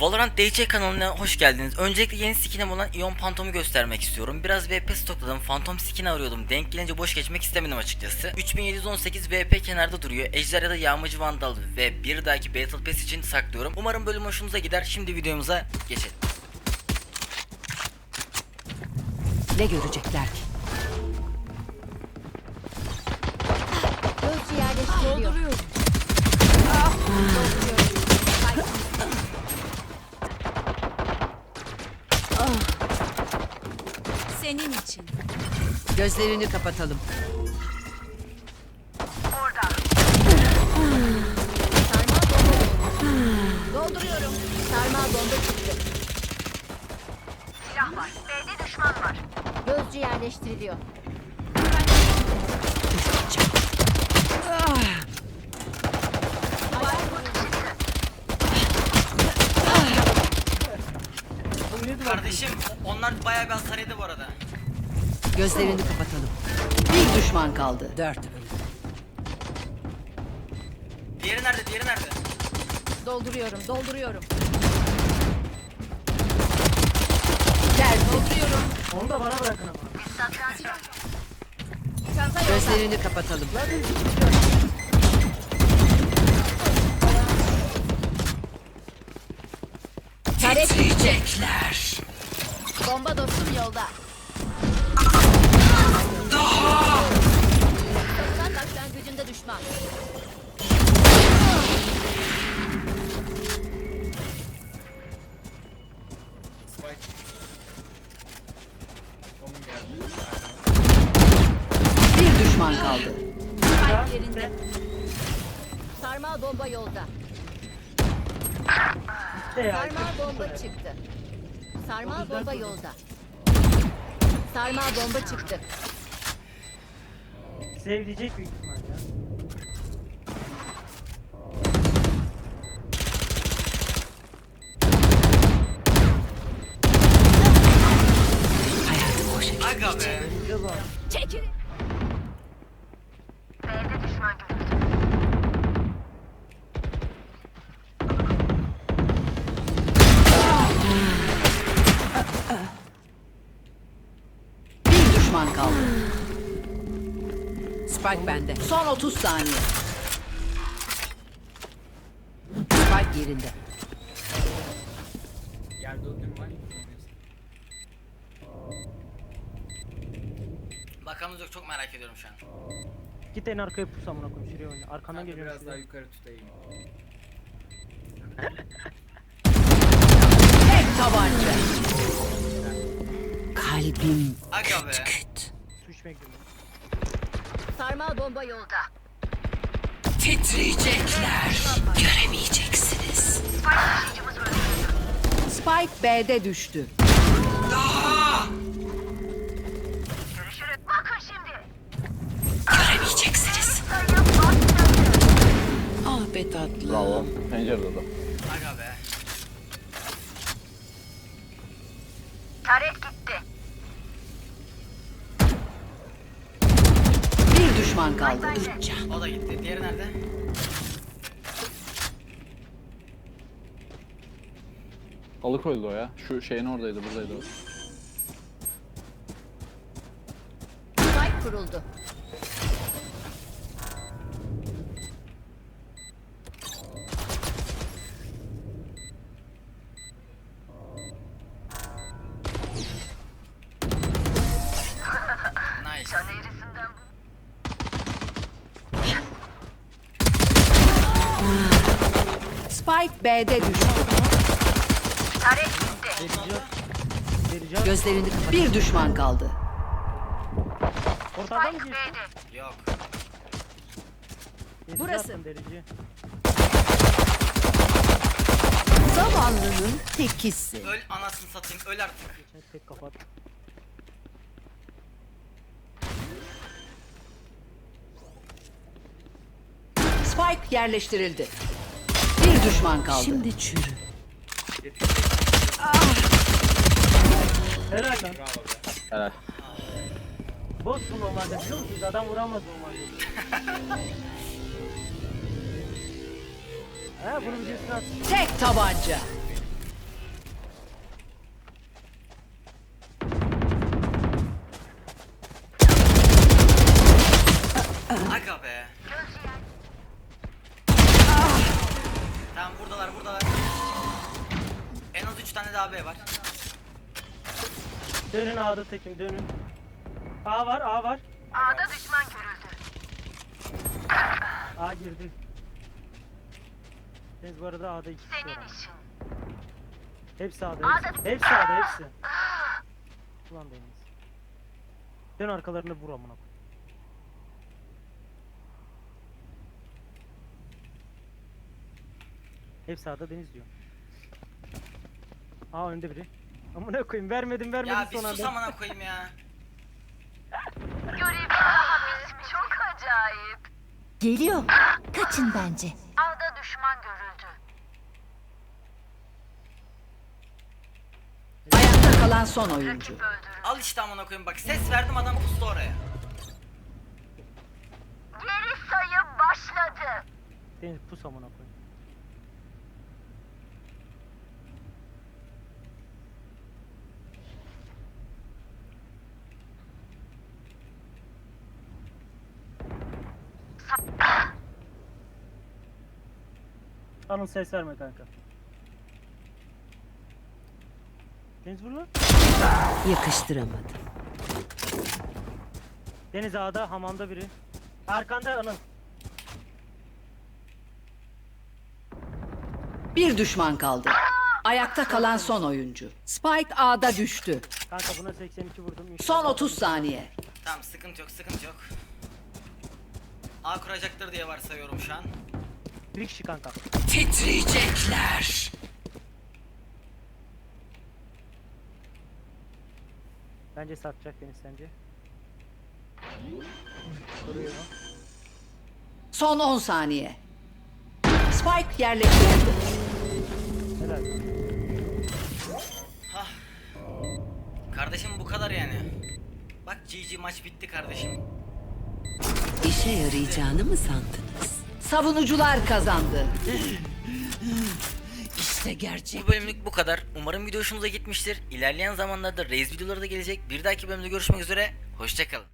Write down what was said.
Valorant DC kanalına hoş geldiniz. Öncelikle yeni skinim olan Ion Phantom'u göstermek istiyorum. Biraz VP stokladım. Phantom skin arıyordum. Denk gelince boş geçmek istemedim açıkçası. 3718 VP kenarda duruyor. Ejder ya da Yağmacı Vandal ve bir dahaki Battle Pass için saklıyorum. Umarım bölüm hoşunuza gider. Şimdi videomuza geçelim. Ne görecekler ki? Gözcü yerleştiriliyor. Senin için. Gözlerini kapatalım. Dolduruyorum. Sarmal bomba çıktı. Silah var. B'de düşman var. Gözcü yerleştiriliyor. Kardeşim onlar bayağı bir hasar yedi bu arada. Gözlerini kapatalım. Bir düşman kaldı. Dört. Diğeri nerede? Diğeri nerede? Dolduruyorum, dolduruyorum. Gel. Çanta yolda. Gözlerini kapatalım. Titriyecekler. Bomba dostum yolda. Savunan başlangıcında düşman. Bir düşman kaldı. Spike yerinde. Sarmal bomba yolda. Sarmal bomba çıktı. Sarmal bomba yolda. Sarmal bomba çıktı. Sevdicek büyük ihtimal ya. Aga be. Çekilin. Spike bende. Son 30 saniye. Spike yerinde. Bakalım yok çok merak ediyorum şu an. Git en arkaya pus amına koyayım şuraya oyna. Arkandan geliyor. Biraz daha yukarı tutayım. Tek tabanca. Kalbim Aga be. küt. Su gidiyorum. Sarmal bomba yolda. Titriyecekler. Göremeyeceksiniz. Spike B'de düştü. Görüşürüz. Bakın şimdi. Göremeyeceksiniz. Ah be tatlım. Bravo. Pencerede adam. Aga be. Taret gitti. Bir düşman kaldı. O da gitti. Diğeri nerede? Alıkoydu o ya. Şu şeyin oradaydı, buradaydı o. Spike kuruldu. Nice. Spike B'de düştü. Gözlerini kapat. Bir düşman kaldı. Ortadan mı geçti? B'de. Yok. Burası. Zavallının tekisi. Öl anasını satayım. Öl artık. Tek kapat. Spike yerleştirildi. Bir düşman kaldı. Şimdi çürü. Helal lan. Helal. Boss bu normalde biliyor musunuz? Adam vuramaz normalde. He bunu at. Tek tabanca. De AB var. Dönün A'da tekim dönün. A var A var. A'da düşman görüldü. A girdi. Deniz bu arada A'da ikisi var. Senin işin. Hepsi A'da hepsi. Hepsi A'da hepsi. Ulan Deniz. Dön arkalarını vur amına koy. Hepsi A'da Deniz diyor. Aa önde biri. Amına koyayım vermedim vermedim Ya bir sus amına koyayım ya. Daha bitmiş. Çok acayip. Geliyor. Kaçın bence. A'da düşman görüldü. Ayakta kalan son oyuncu. Al işte amına koyayım bak ses verdim adam pustu oraya. Geri sayım başladı. Deniz pus amına koyayım. Anıl ses verme kanka. Deniz vur lan. Yakıştıramadım. Deniz A'da hamamda biri. Arkanda Anıl. Bir düşman kaldı. Ayakta kalan son oyuncu. Spike A'da düştü. Kanka buna 82 vurdum. Son 30 saniye. Tamam sıkıntı yok sıkıntı yok. A kuracaktır diye varsayıyorum şu an. Bir kişi kanka. Titriyecekler. Bence satacak Deniz sence. Duruyor. Son 10 saniye. Spike yerleştirildi. Helal. Kardeşim bu kadar yani. Bak GG maç bitti kardeşim. İşe yarayacağını mı sandınız? Savunucular kazandı. İşte gerçek. Bu bölümlük bu kadar. Umarım video hoşunuza gitmiştir. İlerleyen zamanlarda Raze videoları da gelecek. Bir dahaki bölümde görüşmek üzere. Hoşçakalın.